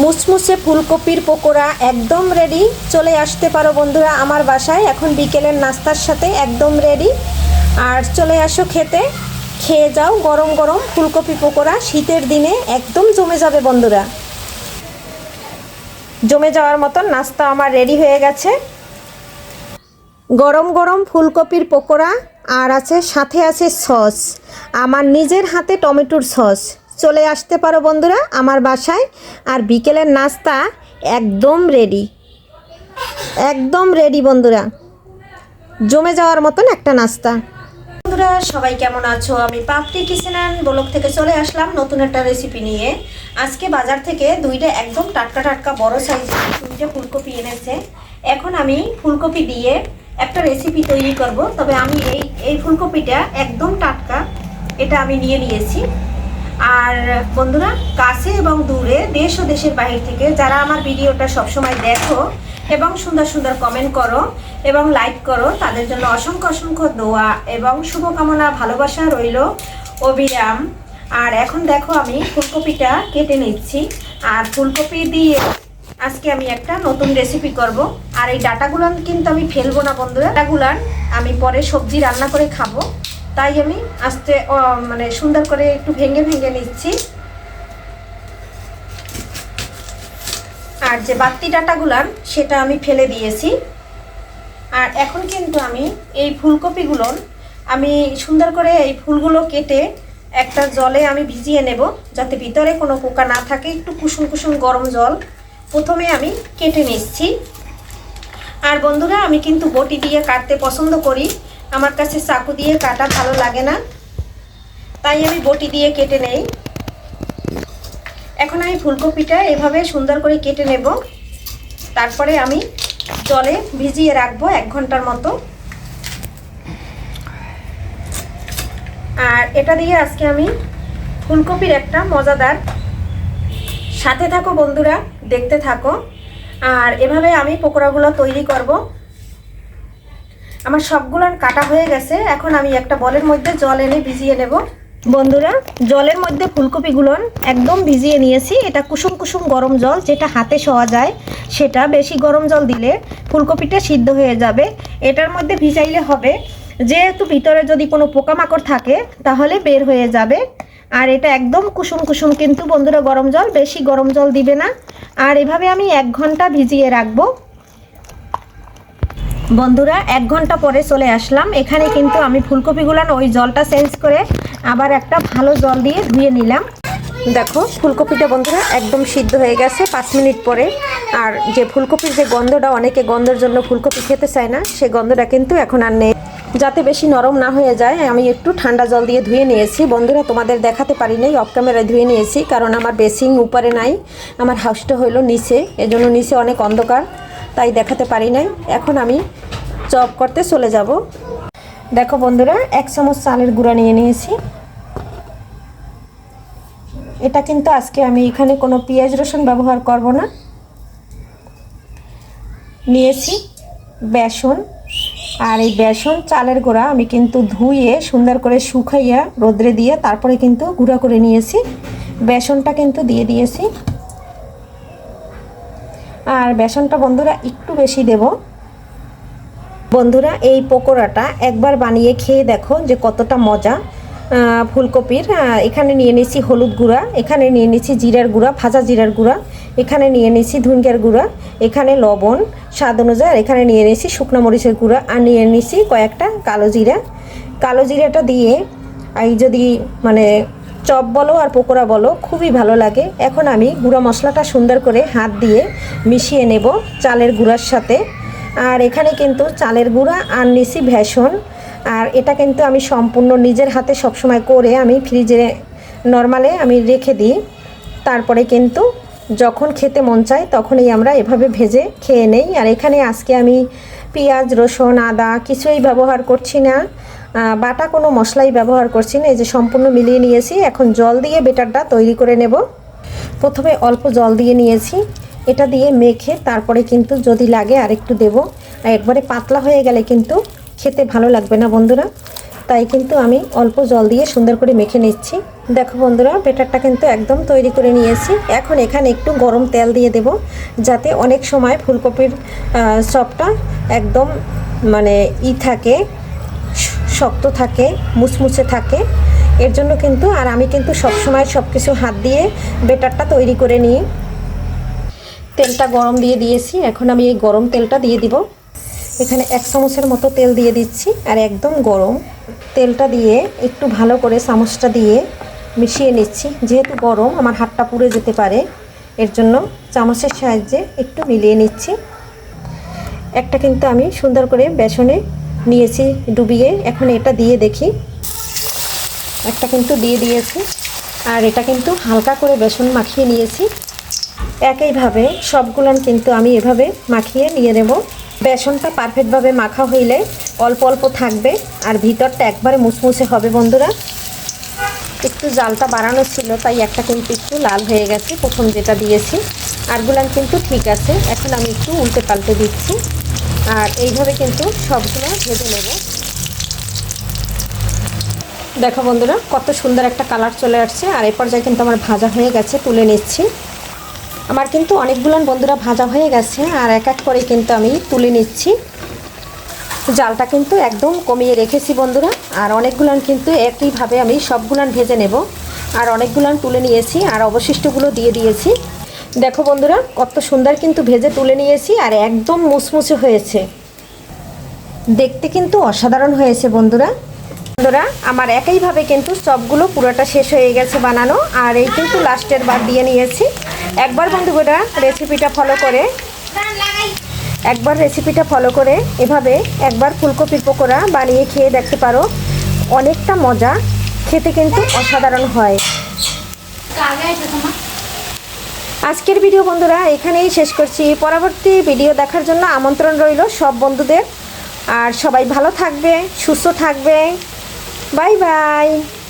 মুসমুসে ফুলকপির পকোড়া একদম রেডি চলে আসতে পারো বন্ধুরা আমার বাসায়। এখন বিকেলের নাস্তার সাথে একদম রেডি আর চলে আসো খেতে। খেয়ে যাও গরম গরম ফুলকপি পকোড়া। শীতের দিনে একদম জমে যাবে বন্ধুরা। জমে যাওয়ার মতন নাস্তা আমার রেডি হয়ে গেছে। গরম গরম ফুলকপির পকোড়া। আর আছে, সাথে আছে সস। আমার নিজের হাতে টমেটোর সস। চলে আসতে পারো বন্ধুরা আমার বাসায়। আর বিকেলের নাস্তা একদম রেডি একদম রেডি বন্ধুরা। জমে যাওয়ার মতন একটা নাস্তা। বন্ধুরা, সবাই কেমন আছো? আমি পাপড়ি অ্যান্ড ব্লক থেকে চলে আসলাম নতুন একটা রেসিপি নিয়ে। আজকে বাজার থেকে দুইটা একদম টাটকা টাটকা বড় সাইজের দুইটা ফুলকপি এনেছে। এখন আমি ফুলকপি দিয়ে একটা রেসিপি তৈরি করব। তবে আমি এই এই ফুলকপিটা একদম টাটকা। এটা আমি নিয়ে নিয়েছি। আর বন্ধুরা, কাছে এবং দূরে, দেশ ও দেশের বাহির থেকে যারা আমার ভিডিওটা সবসময় দেখো এবং সুন্দর সুন্দর কমেন্ট করো এবং লাইক করো, তাদের জন্য অসংখ্য অসংখ্য দোয়া এবং শুভকামনা, ভালোবাসা রইল অবিরাম। আর এখন দেখো আমি ফুলকপিটা কেটে নিচ্ছি। আর ফুলকপি দিয়ে আজকে আমি একটা নতুন রেসিপি করব। আর এই ডাটাগুলান কিন্তু আমি ফেলব না বন্ধুরা। ডাটাগুলান আমি পরে সবজি রান্না করে খাব। তাই আমি আস্তে মানে সুন্দর করে একটু ভেঙে ভেঙে নিচ্ছি। আর যে বাত্তি ডাটাগুলান সেটা আমি ফেলে দিয়েছি। আর এখন কিন্তু আমি এই ফুলকপিগুলো, আমি সুন্দর করে এই ফুলগুলো কেটে একটা জলে আমি ভিজিয়ে নেব, যাতে ভিতরে কোনো পোকা না থাকে, একটু কুসুম কুসুম গরম জল প্রথমে আমি কেটে নিচ্ছি। আর বন্ধুরা, আমি কিন্তু বটি দিয়ে কাটতে পছন্দ করি। আমার কাছে চাকু দিয়ে কাটা ভালো লাগে না। তাই আমি বটি দিয়ে কেটে নেই। এখন আমি ফুলকপিটা এভাবে সুন্দর করে কেটে নেব। তারপরে আমি জলে ভিজিয়ে রাখব এক ঘণ্টার মতো। আর এটা দিয়ে আজকে আমি ফুলকপির একটা মজাদার সাথে থাকো বন্ধুরা, দেখতে থাকো। আর এভাবে আমি পকোড়াগুলো তৈরি করব। আমার সবগুলো কাটা হয়ে গেছে। এখন আমি একটা বলের মধ্যে জল এনে ভিজিয়ে নেব। বন্ধুরা, জলের মধ্যে ফুলকপিগুলো একদম ভিজিয়ে নিয়েছি। এটা কুসুম কুসুম গরম জল, যেটা হাতে শোয়া যায়, সেটা বেশি গরম জল দিলে ফুলকপিটা সিদ্ধ হয়ে যাবে। এটার মধ্যে ভিজাইলে হবে। যেহেতু ভিতরে যদি কোনো পোকামাকড় থাকে, তাহলে বের হয়ে যাবে। আর এটা একদম কুসুম কুসুম, কিন্তু বন্ধুরা গরম জল, বেশি গরম জল দিবে না। আর এভাবে আমি এক ঘণ্টা ভিজিয়ে রাখব। বন্ধুরা, এক ঘণ্টা পরে চলে আসলাম। এখানে কিন্তু আমি ফুলকপিগুলান ওই জলটা চেঞ্জ করে আবার একটা ভালো জল দিয়ে ধুয়ে নিলাম। দেখো, ফুলকপিটা বন্ধুরা একদম সিদ্ধ হয়ে গেছে পাঁচ মিনিট পরে। আর যে ফুলকপির যে গন্ধটা, অনেকে গন্ধের জন্য ফুলকপি খেতে চায় না, সে গন্ধটা কিন্তু এখন আর নেই। যাতে বেশি নরম না হয়ে যায়, আমি একটু ঠান্ডা জল দিয়ে ধুয়ে নিয়েছি। বন্ধুরা, তোমাদের দেখাতে পারি নাই অফ ক্যামেরায় ধুয়ে নিয়েছি, কারণ আমার বেসিং উপরে নাই, আমার হাউসটা হইল নিচে, এজন্য নিচে অনেক অন্ধকার, তাই দেখাতে পারি নাই। এখন আমি চপ করতে চলে যাব। দেখো বন্ধুরা, এক চামচ চালের গুঁড়া নিয়ে নিয়েছি। এটা কিন্তু আজকে আমি এখানে কোনো পেঁয়াজ রসুন ব্যবহার করব না। নিয়েছি বেসন। আর এই বেসন, চালের গুঁড়া আমি কিন্তু ধুয়ে, সুন্দর করে শুকাইয়া রোদ্রে দিয়ে তারপরে কিন্তু গুঁড়া করে নিয়েছি। বেসনটা কিন্তু দিয়ে দিয়েছি। আর বেসনটা বন্ধুরা একটু বেশি দেব। বন্ধুরা, এই পকোড়াটা একবার বানিয়ে খেয়ে দেখো যে কতটা মজা। ফুলকপির এখানে নিয়ে নিয়েছি হলুদ গুঁড়া, এখানে নিয়ে নিয়েছি জিরার গুঁড়া, ভাজা জিরার গুঁড়া, এখানে নিয়ে নিয়েছি ধুনকার গুঁড়া, এখানে লবণ, স্বাদ অনুযায়ী, এখানে নিয়ে নিয়েছি শুকনো মরিচের গুঁড়া আর নিয়ে নিয়েছি কয়েকটা কালো জিরা। কালো জিরাটা দিয়ে, এই যদি মানে চপ বলো আর পকোড়া বলো, খুবই ভালো লাগে। এখন আমি গুঁড়া মশলাটা সুন্দর করে হাত দিয়ে মিশিয়ে নেব চালের গুঁড়ার সাথে। আর এখানে কিন্তু চালের গুঁড়া আর নিছি ভেষণ। আর এটা কিন্তু আমি সম্পূর্ণ নিজের হাতে সবসময় করে আমি ফ্রিজে নর্মালে আমি রেখে দিই। তারপরে কিন্তু যখন খেতে মন চায় তখনই আমরা এভাবে ভেজে খেয়ে নেই। আর এখানে আজকে আমি পেঁয়াজ, রসুন, আদা কিছুই ব্যবহার করছি না। বাটা কোনো মশলাই ব্যবহার করছি না। এই যে সম্পূর্ণ মিলিয়ে নিয়েছি। এখন জল দিয়ে বেটারটা তৈরি করে নেব। প্রথমে অল্প জল দিয়ে নিয়েছি। এটা দিয়ে মেখে তারপরে কিন্তু যদি লাগে আরেকটু দেবো। আর একবারে পাতলা হয়ে গেলে কিন্তু খেতে ভালো লাগবে না বন্ধুরা। তাই কিন্তু আমি অল্প জল দিয়ে সুন্দর করে মেখে নিচ্ছি। দেখো বন্ধুরা বেটারটা কিন্তু একদম তৈরি করে নিয়েছি। এখন এখানে একটু গরম তেল দিয়ে দেব, যাতে অনেক সময় ফুলকপির চপটা একদম মানে ই থাকে, শক্ত থাকে মুচমুচে থাকে। এর জন্য কিন্তু, আর আমি কিন্তু সবসময় সব কিছু হাত দিয়ে বেটারটা তৈরি করে নিই। তেলটা গরম দিয়ে দিয়েছি। এখন আমি এই গরম তেলটা দিয়ে দিব। এখানে এক চামচের মতো তেল দিয়ে দিচ্ছি, আর একদম গরম। তেলটা দিয়ে একটু ভালো করে চামচটা দিয়ে মিশিয়ে নিচ্ছি। যেহেতু গরম, আমার হাতটা পুড়ে যেতে পারে। এর জন্য চামচের সাহায্যে একটু মিলিয়ে নিচ্ছি। একটা কিন্তু আমি সুন্দর করে বেসনে নিয়েছি ডুবিয়ে। এখন এটা দিয়ে দেখি। একটা কিন্তু দিয়ে দিয়েছি। আর এটা কিন্তু হালকা করে বেসন মাখিয়ে নিয়েছি। একইভাবে সবগুলান কিন্তু আমি এভাবে মাখিয়ে নিয়ে নেব। বেসনটা পারফেক্টভাবে মাখা হইলে অল্প অল্প থাকবে আর ভিতরটা একবারে মুসমুসে হবে বন্ধুরা। একটু জালটা বাড়ানো ছিল, তাই একটা কিন্তু একটু লাল হয়ে গেছে, প্রথম যেটা দিয়েছি। আরগুলান কিন্তু ঠিক আছে, এখন আমি একটু উল্টে পাল্টে দিচ্ছি। আর এইভাবে কিন্তু সবগুলো ভেজে নেব। দেখো বন্ধুরা, কত সুন্দর একটা কালার চলে আসছে, আর এই পর্যায়ে কিন্তু আমার ভাজা হয়ে গেছে, তুলে নিচ্ছি। আমার কিন্তু অনেকগুলান বন্ধুরা ভাজা হয়ে গেছে, আর এক এক করে কিন্তু আমি তুলে নিচ্ছি। জালটা কিন্তু একদম কমিয়ে রেখেছি বন্ধুরা, আর অনেকগুলান কিন্তু একইভাবে আমি সবগুলান ভেজে নেব। আর অনেকগুলান তুলে নিয়েছি, আর অবশিষ্টগুলো দিয়ে দিয়েছি। দেখো বন্ধুরা, কত সুন্দর কিন্তু ভেজে তুলে নিয়েছি, আর একদম মুচমুচে হয়েছে। দেখতে কিন্তু অসাধারণ হয়েছে বন্ধুরা। বন্ধুরা, আমার একইভাবে কিন্তু সবগুলো পুরোটা শেষ হয়ে গেছে বানানো, আর এই কিন্তু লাস্টের বার দিয়ে নিয়েছি। একবার বন্ধুরা রেসিপিটা ফলো করে, একবার রেসিপিটা ফলো করে, এভাবে একবার ফুলকপির পকোড়া বানিয়ে খেয়ে দেখতে পারো, অনেকটা মজা, খেতে কিন্তু অসাধারণ হয়। আজকের ভিডিও বন্ধুরা এখানেই শেষ করছি। পরবর্তী ভিডিও দেখার জন্য আমন্ত্রণ রইল সব বন্ধুদের। আর সবাই ভালো থাকবে, সুস্থ থাকবে। Bye bye.